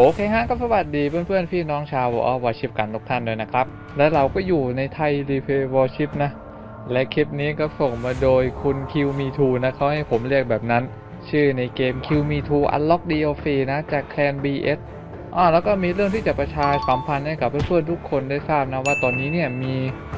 โอเคฮะก็สวัสดีเพื่อนๆ พี่น้องชาววอลวอชิปกันทุกท่านเลยนะครับ และเราก็อยู่ในไทยรีเพย์วอชิปนะ และคลิปนี้ก็ส่งมาโดยคุณคิวมีทูนะเขาให้ผมเรียกแบบนั้น ชื่อในเกมคิวมีทูอัลล็อกดีโอฟีนะ จากแคลนบีเอสาแล้วก็มีเรื่องที่จะประชาสัมพันธ์ให้กับเพื่อนๆทุกคนได้ทราบนะว่าตอนนี้เนี่ยมี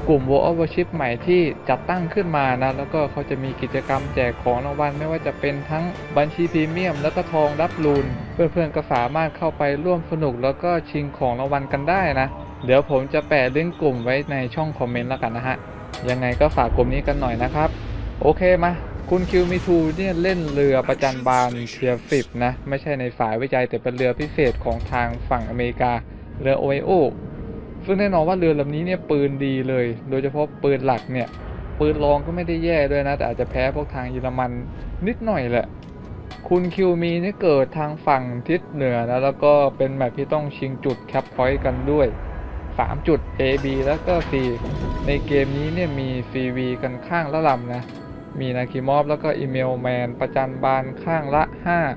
กลุ่ม World of Warship ใหม่ที่จัดตั้งขึ้นมานะแล้วก็เขาจะมีกิจกรรมแจกของรางวัลไม่ว่าจะเป็นทั้งบัญชีพรีเมียม แล้วก็ทองรับรูน เพื่อนๆก็สามารถเข้าไปร่วมสนุกแล้วก็ชิงของรางวัลกันได้นะ เดี๋ยวผมจะแปะลิงก์กลุ่มไว้ในช่องคอมเมนต์แล้วกันนะฮะยังไงก็ฝากกลุ่มนี้กันหน่อยนะครับ โอเคมา คุณคิวมิทูเนี่ยเล่นเรือประจันบานเทียร์สิบนะ ไม่ใช่ในฝ่ายวิจัยแต่เป็นเรือพิเศษของทางฝั่งอเมริกาเรือโอไอโอซึ่งแน่นอนว่าเรือลำนี้เนี่ยปืนดีเลย โดยเฉพาะปืนหลักเนี่ย ปืนรองก็ไม่ได้แย่ด้วยนะ แต่อาจจะแพ้พวกทางเยอรมันนิดหน่อยแหละ คุณคิวมีเนี่ยเกิดทางฝั่งทิศเหนือนะแล้วก็เป็นแมปที่ต้องชิงจุดแคปพอยต์กันด้วย 3 จุด A B แล้วก็ C ในเกมนี้เนี่ยมี CV กันข้างละลำนะ มีนาคิมอฟแล้วก็อีเมลแมนประจันบานข้างละ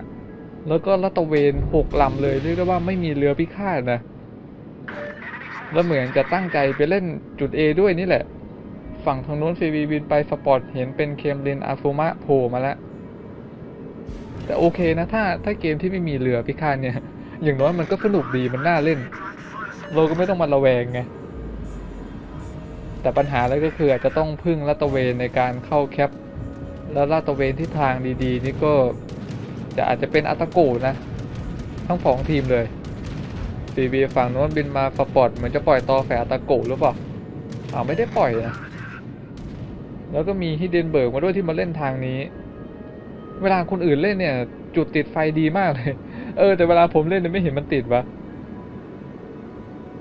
5 แล้วก็ลัตะเวน6ลำเลยเรียกได้ว่าไม่มีเรือพิฆาตนะ แล้วเหมือนจะตั้งใจไปเล่นจุด A ด้วยนี่แหละ ฝั่งทางโน้น CV บินไปสปอร์ตเห็นเป็นเคมลินอาซูมะโผล่มาแล้ว แต่โอเคนะถ้าถ้าเกมที่ไม่มีเรือพิฆาตเนี่ย อย่างน้อยมันก็สนุกดีมันน่าเล่น เราก็ไม่ต้องมาระแวงไงแต่ปัญหาเลยก็คืออาจจะต้องพึ่งลาดตะเวนในการเข้าแคป แล้วลาดตระเวนที่ทางดีๆ นี่ก็จะอาจจะเป็นอัตโกนะ ทั้งสองทีมเลยซีบีฝั่งโน้นบินมาสปอร์ตเหมือนจะปล่อยตอแฝอัตโกหรือเปล่าอ้าไม่ได้ปล่อยนะแล้วก็มีฮิเดนเบิร์กมาด้วยที่มาเล่นทางนี้ เวลาคนอื่นเล่นเนี่ย จุดติดไฟดีมากเลย เออ แต่เวลาผมเล่นเนี่ยไม่เห็นมันติดวะ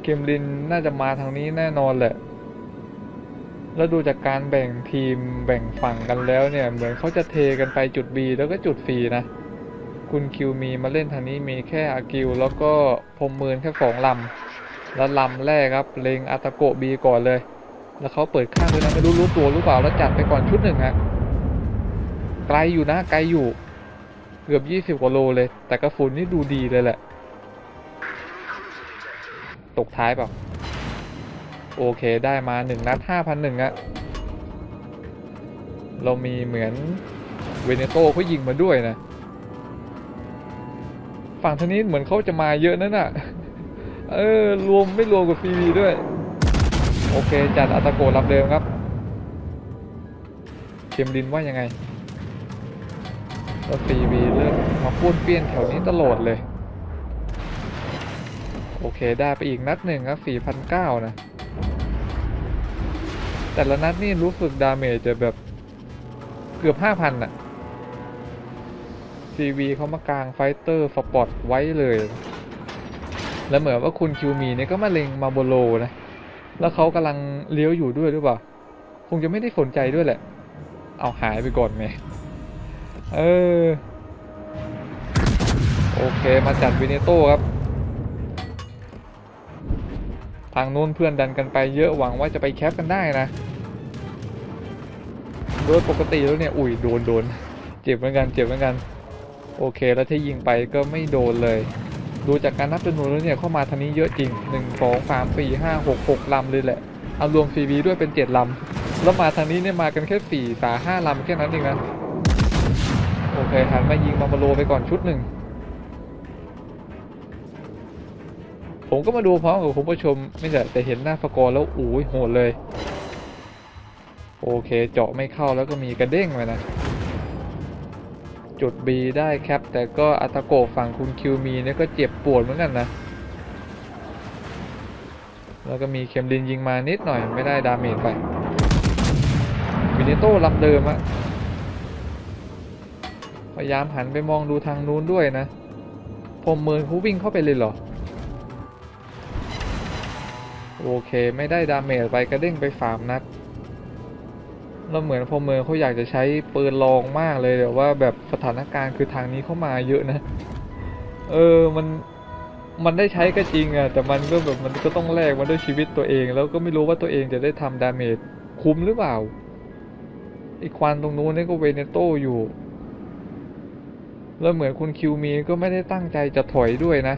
เคมลินน่าจะมาทางนี้แน่นอนแหละ แล้วดูจากการแบ่งทีมแบ่งฝั่งกันแล้วเนี่ย เหมือนเขาจะเทกันไปจุด B แล้วก็จุด C นะ คุณคิวมีมาเล่นทางนี้มีแค่อากิว แล้วก็พรมมืนแค่สองลำแล้วลำแรกครับเลงอาตาโกบีก่อนเลย แล้วเขาเปิดข้างด้วยนะไม่รู้รู้ตัวหรือเปล่าแล้วจัดไปก่อนชุดหนึ่งฮะไกลอยู่นะไกลอยู่ เกือบยี่สิบกว่าโลเลย แต่กระสุนนี่ดูดีเลยแหละ ตกท้ายเปล่า โอเคได้มาหนึ่งนัดห้าพันหนึ่งอะเรามีเหมือนเวเนโตเขายิงมาด้วยนะ ฝั่งทางนี้เหมือนเขาจะมาเยอะนั่นน่ะเออ รวมไม่รวมกับฟรีด้วย โอเค จัดอัตโกรับเดิมครับเคมลินว่ายังไงแล้วฟีวีเริ่มมาพูดเปี้ยนแถวนี้ตลอดเลย โอเคได้ไปอีกนัดหนึ่งครับ4,009นะ แต่ละนัดนี่รู้สึกดาเมจจะแบบเกือบ5,000อะ CV เขามากลางไฟเตอร์สปอตไว้เลย แล้วเหมือนว่าคุณคิวมีเนี่ยก็มาเล็งมาโบโลนะ แล้วเขากำลังเลี้ยวอยู่ด้วยหรือเปล่า คงจะไม่ได้สนใจด้วยแหละ เอาหายไปก่อนไง เออ โอเคมาจัดวินเนโต้ครับ ทางนู้นเพื่อนดันกันไปเยอะหวังว่าจะไปแคปกันได้นะ โดยปกติแล้วเนี่ยอุ้ยโดนโดนเจ็บเหมือนกันเจ็บเหมือนกัน โอเคแล้วที่ยิงไปก็ไม่โดนเลย ดูจากการนับจำนวนแล้วเนี่ยเข้ามาทางนี้เยอะจริง 1 2 3 4 5 6 6ลำเลยแหละเอารวมฟรีด้วยเป็น 7ลำแล้วมาทางนี้เนี่ยมากันแค่4 3 5ลำแค่นั้นเองนะโอเคหันมายิงมามาโลไปก่อนชุดหนึ่ง ผมก็มาดูพร้อมกับคุณผู้ชมไม่แต่แต่เห็นหน้าสกอร์แล้วอู้ยโหดเลย โอเคเจาะไม่เข้าแล้วก็มีกระเด้งไปนะ จุด B ได้แคปแต่ก็อัตโกะฝั่งคุณคิวมีเนี่ยก็เจ็บปวดเหมือนกันนะ แล้วก็มีเคมลินยิงมานิดหน่อยไม่ได้ดาเมจไปวินิโต้ลำเดิมอะพยายามหันไปมองดูทางนู้นด้วยนะ ผมเมินเขาวิ่งเข้าไปเลยเหรอ โอเค ไม่ได้ดาเมจไปกระเด้งไปสามนัดแล้วเหมือนพอเมืองเขาอยากจะใช้ปืนลองมากเลยแต่ว่าแบบสถานการณ์คือทางนี้เข้ามาเยอะนะ เออมันมันได้ใช้ก็จริงอะแต่มันก็แบบมันก็ต้องแลกมาด้วยชีวิตตัวเอง แล้วก็ไม่รู้ว่าตัวเองจะได้ทำดาเมจคุ้มหรือเปล่าอีกควันตรงนู้นนี่ก็เวเนโตอยู่ แล้วเหมือนคุณคิวมีก็ไม่ได้ตั้งใจจะถอยด้วยนะ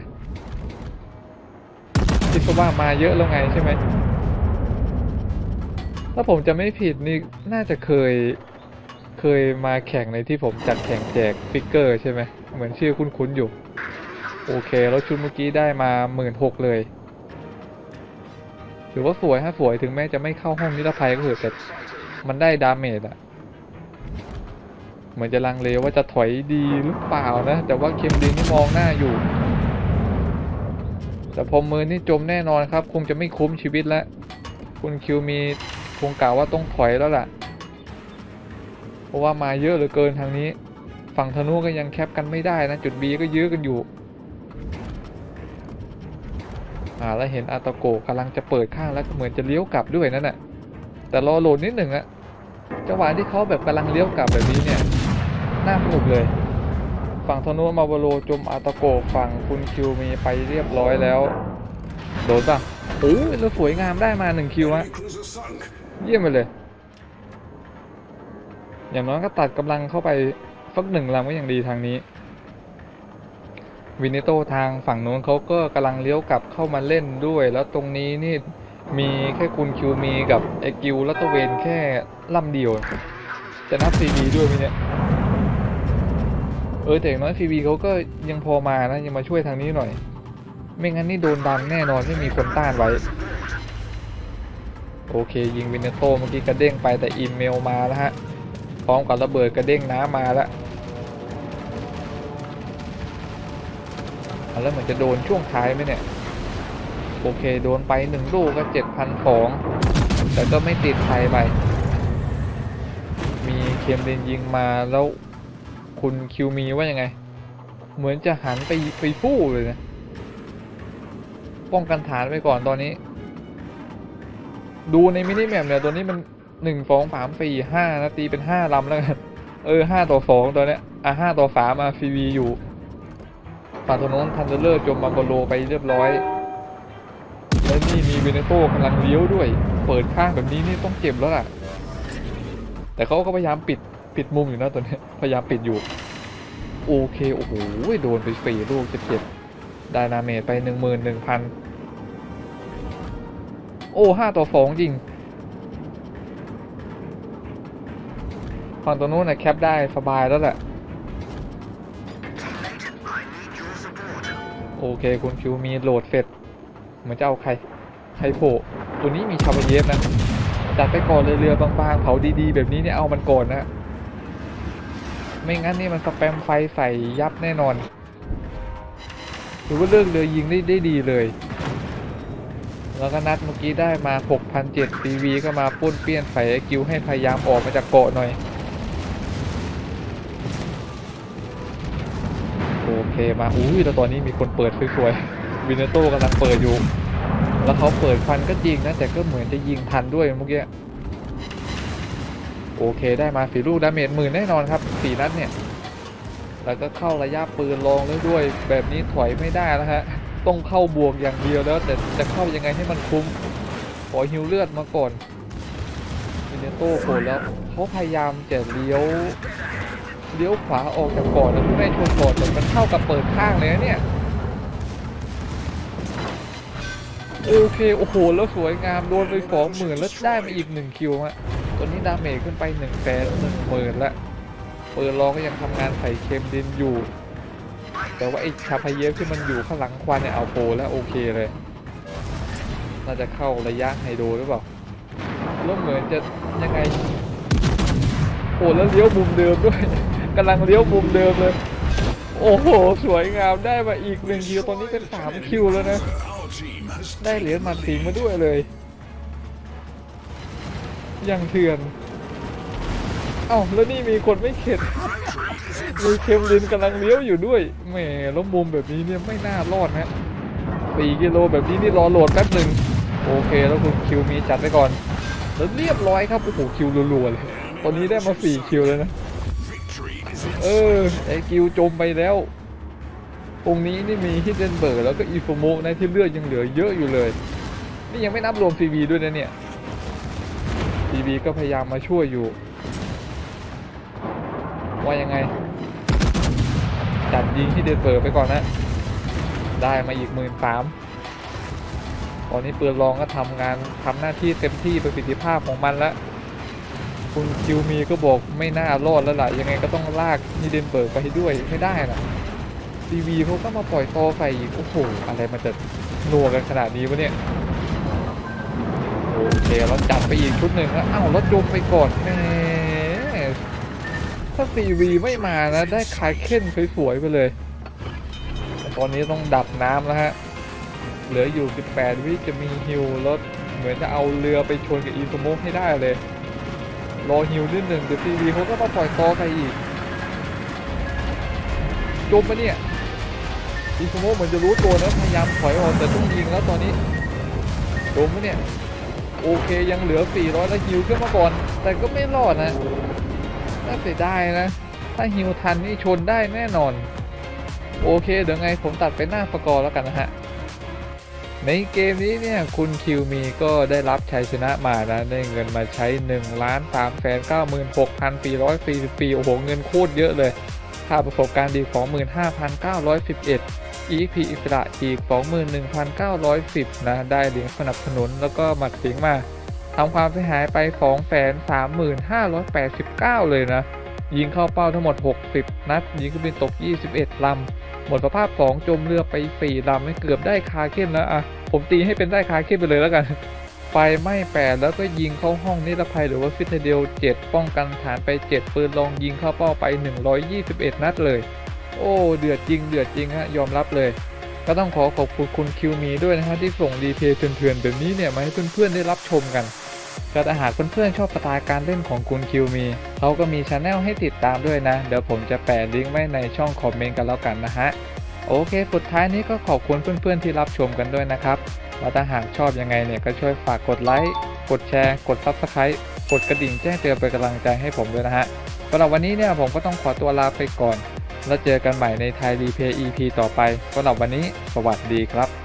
ก็ว่ามาเยอะแล้วไงใช่ไหมถ้าผมจะไม่ผิดนี่น่าจะเคยเคยมาแข่งในที่ผมจัดแข่งแจกฟิกเกอร์ใช่ไหมเหมือนชื่อคุ้นๆอยู่ โอเค แล้วชุดเมื่อกี้ได้มาหมื่นหกเลยถือว่าสวยฮะสวยถึงแม้จะไม่เข้าห้องนิรภัยก็เถอะแต่มันได้ดาเมจอะเหมือนจะลังเลว่าจะถอยดีหรือเปล่านะ แต่ว่าเคมดินนี่มองหน้าอยู่ แต่พอมือนี่จมแน่นอนครับ คงจะไม่คุ้มชีวิตแล้ว คุณคิวมีคงกล่าวว่าต้องถอยแล้วล่ะ เพราะว่ามาเยอะเหลือเกินทางนี้ ฝั่งธนูก็ยังแคปกันไม่ได้นะ จุด B ก็ยื้อกันอยู่ อ่าแล้วเห็นอาตโกกำลังจะเปิดข้างแล้วก็เหมือนจะเลี้ยวกลับด้วยนั่นแหะแต่รอโหลดนิดหนึ่งอะจังหวะที่เขาแบบกำลังเลี้ยวกลับแบบนี้เนี่ยน่าสนุกเลย ฝั่งธนูมาบโลจมอาตโกฝั่งคุณคิวมีไปเรียบร้อยแล้ว โดนป่ะโอ้ยแล้วสวยงามได้มาหนึ่งคิวฮะเยี่ยมไปเลย อย่างน้อยก็ตัดกำลังเข้าไปสักหนึ่งลำก็ยังดีทางนี้วินิโตทางฝั่งนู้นเขาก็กำลังเลี้ยวกลับเข้ามาเล่นด้วย แล้วตรงนี้นี่มีแค่คุณคิวมีกับไอกิวและตะเวนแค่ลำเดียว จะนับซีบีด้วยไหมเนี่ย เออแต่อย่างน้อยซีบีเขาก็ยังพอมานะยังมาช่วยทางนี้หน่อย ไม่งั้นนี่โดนดันแน่นอนไม่มีคนต้านไว้ โอเค ยิงวินเนโตเมื่อกี้กระเด้งไปแต่อีเมลมาแล้วฮะพร้อมกับระเบิดกระเด้งน้ำมาแล้วแล้วเหมือนจะโดนช่วงท้ายไหมเนี่ย โอเค โดนไปหนึ่งลูกก็เจ็ดพันสองแต่ก็ไม่ติดใครไป มีเคมเดนยิงมาแล้ว คุณคิวมีว่ายังไง เหมือนจะหันไปไปฟู่เลยนะป้องกันฐานไปก่อนตอนนี้ ดูในมินิแมปเนี่ยตัวนี้มันหนึ่งสองสามสี่ห้านะตีเป็นห้าลำแล้วกันเออห้าต่อสองตัวเนี้ยอะห้าต่อสามมาฟรีอยู่ฝั่งตัวโน้นทันเดอร์เลอร์จมมาโบโลไปเรียบร้อยแล้วนี่มีเวเนโต้กำลังเลี้ยวด้วย เปิดข้างแบบนี้นี่ต้องเจ็บแล้วล่ะ แต่เขาก็พยายามปิด ปิดมุมอยู่นะตัวนี้พยายามปิดอยู่ โอเค โอ้โหโดนไปสี่ลูกเจ็บๆไดนาเมจไปหนึ่งหมื่นหนึ่งพันโอ้ห้าต่อสองจริงฝั่งตัวนู้นนะแคปได้สบายแล้วแหละโอเค คุณคิวมีโหลดเสร็จเหมือนจะเอาใครใครโผล่ตัวนี้มีชาวเยฟนะจัดไปก่อนเลยเรือบางๆเผาดีๆ แบบนี้เนี่ยเอามันก่อนนะ ไม่งั้นนี่มันสแปมไฟใส่ยับแน่นอนหรือว่าเลือกเรือยิงได้ได้ดีเลย แล้วก็นัดเมื่อกี้ได้มา 6,007 CV ก็มาปุ้นเปี้ยนใส่ไอ้กิวให้พยายามออกมาจากเกาะหน่อย โอเคมาอุ้ยแล้วตอนนี้มีคนเปิดสวยๆวินเนโต้กำลังเปิดอยู่ แล้วเขาเปิดฟันก็จริงนะ แต่ก็เหมือนจะยิงทันด้วยเมื่อกี้ โอเคได้มาสีลูกดาเมจหมื่นแน่นอนครับสี่นัดเนี่ย แล้วก็เข้าระยะปืนลองแล้วด้วย แบบนี้ถอยไม่ได้แล้วฮะ ต้องเข้าบวกอย่างเดียวแล้ว แต่จะเข้ายังไงให้มันคุ้มขอฮิวเลือดมาก่อนวินเนโต้โผล่แล้วเขาพยายามจะเลี้ยวเลี้ยวขวาออกจากก่อนแล้วไม่ชนก่อนแต่มันเท่ากับเปิดข้างเลยนะเนี่ยโอเค โอ้โห แล้วสวยงาม โดนไปสองหมื่นแล้วได้มาอีกหนึ่งคิวฮะ ตอนนี้ดาเมจขึ้นไปหนึ่งแสนหนึ่งหมื่นละเปิดรองก็ยังทำงานใส่เคมดินอยู่ แต่ว่าไอ้ชาพเยฟที่มันอยู่ข้างหลังควันเนี่ยเอาโปรแล้วโอเคเลย น่าจะเข้าระยะไฮโดหรือเปล่าแล้วเหมือนจะยังไงโอ้แล้วเลี้ยวมุมเดิมด้วยกำลังเลี้ยวมุมเดิมเลย โอ้โห สวยงามได้มาอีกหนึ่งคิวตอนนี้เป็นสามคิวแล้วนะ ได้เหรียญมัดสีมาด้วยเลย ยังเถื่อน เอ้าแล้วนี่มีคนไม่เข็ดมีเคมลินกำลังเลี้ยวอยู่ด้วย แหมล้วมุมแบบนี้เนี่ยไม่น่ารอดนะสี่กิโลแบบนี้นี่รอโหลดแป๊บหนึ่งโอเคแล้วคุณคิวมีจัดไปก่อน แล้วเรียบร้อยครับโอ้โหคิวรัวๆเลยตอนนี้ได้มาสี่คิวแล้วนะ เออไอคิวจมไปแล้วตรงนี้นี่มีฮิดเดนเบิร์กแล้วก็อีฟโมนะที่เลือดยังเหลือเยอะอยู่เลย นี่ยังไม่นับรวมซีวีด้วยนะเนี่ย ซีวีก็พยายามมาช่วยอยู่ ว่ายังไง จัดยิงที่เดนเบิร์กไปก่อนนะ ได้มาอีกหมื่นสามตอนนี้ปืนรองก็ทำงานทำหน้าที่เต็มที่ประสิทธิภาพของมันแล้วคุณคิวมีก็บอกไม่น่ารอดแล้วล่ะ ยังไงก็ต้องลากนิเดนเบิร์กไปด้วยไม่ได้นะทีวีเขาก็มาปล่อยตอไฟอีก โอ้โห อะไรมันจะนัวกันขนาดนี้วะเนี่ย โอเคเราจัดไปอีกชุดหนึ่งแล้วอ้าวรถยมไปก่อนแหมถ้าซีวีไม่มานะ ได้คายเค้นสวยๆไปเลยตอนนี้ต้องดับน้ำแล้วฮะ เหลืออยู่ 18 วิจะมีฮิวรถเหมือนจะเอาเรือไปชนกับอีสโมกให้ได้เลย รอฮิวนิดหนึ่งเดี๋ยวซีวีเขาก็มาปล่อยตอไปอีกจมปะเนี่ยอีสโมกเหมือนจะรู้ตัวนะพยายามถอยออกแต่ต้องยิงแล้วตอนนี้จมปะเนี่ย โอเคยังเหลือ 400 แล้วฮิวขึ้นมาก่อน แต่ก็ไม่รอดนะน่าเสียดายนะ ถ้าฮิวทันนี่ชนได้แน่นอน โอเคเดี๋ยวไงผมตัดไปหน้าสกอร์แล้วกันนะฮะ ในเกมนี้เนี่ยคุณคิวมีก็ได้รับชัยชนะมานะได้เงินมาใช้1ล้าน3แสน96,440โอ้โหเงินโคตรเยอะเลยค่าประสบการณ์ดี 25,911 EP อิสระอีก 21,910 นะ ได้เหรียญสนับสนุนแล้วก็หมัดสิงมาทำความเสียหายไป 235,589 เลยนะ ยิงเข้าเป้าทั้งหมด 60 นัด ยิงขึ้นเป็นตก 21 ลำ หมดสภาพ 2 จมเรือไป 4 ลำไม่เกือบได้คาเข้นแล้วอะผมตีให้เป็นได้คาเข้นไปเลยแล้วกัน ไฟไหม้8แล้วก็ยิงเข้าห้องนิรภัยหรือว่าฟิตเดล7ป้องกันฐานไป 7 ปืนลองยิงเข้าเป้าไป 121 นัดเลย โอ้เดือดจริงเดือดจริงฮะยอมรับเลย ก็ต้องขอขอบคุณคุณคิวมีด้วยนะฮะที่ส่งดีเทลเถื่อนๆแบบนี้เนี่ยมาให้เพื่อนๆได้รับชมกันก็ถ้าหากเพื่อนๆชอบสไตล์การเล่นของคุณคิวมีเขาก็มีช anel ให้ติดตามด้วยนะ เดี๋ยวผมจะแปะลิงก์ไว้ในช่องคอมเมนต์กันแล้วกันนะฮะโอเค สุดท้ายนี้ก็ขอบคุณเพื่อนๆที่รับชมกันด้วยนะครับแล้วถ้าหากชอบยังไงเนี่ยก็ช่วยฝากกดไลค์ กดแชร์ กด Subscribe กดกระดิ่งแจ้งเตือนเป็นกำลังใจให้ผมด้วยนะฮะสำหรับวันนี้เนี่ยผมก็ต้องขอตัวลาไปก่อน แล้วเจอกันใหม่ในไทยรีเพย์ EP ต่อไปสำหรับวันนี้ สวัสดีครับ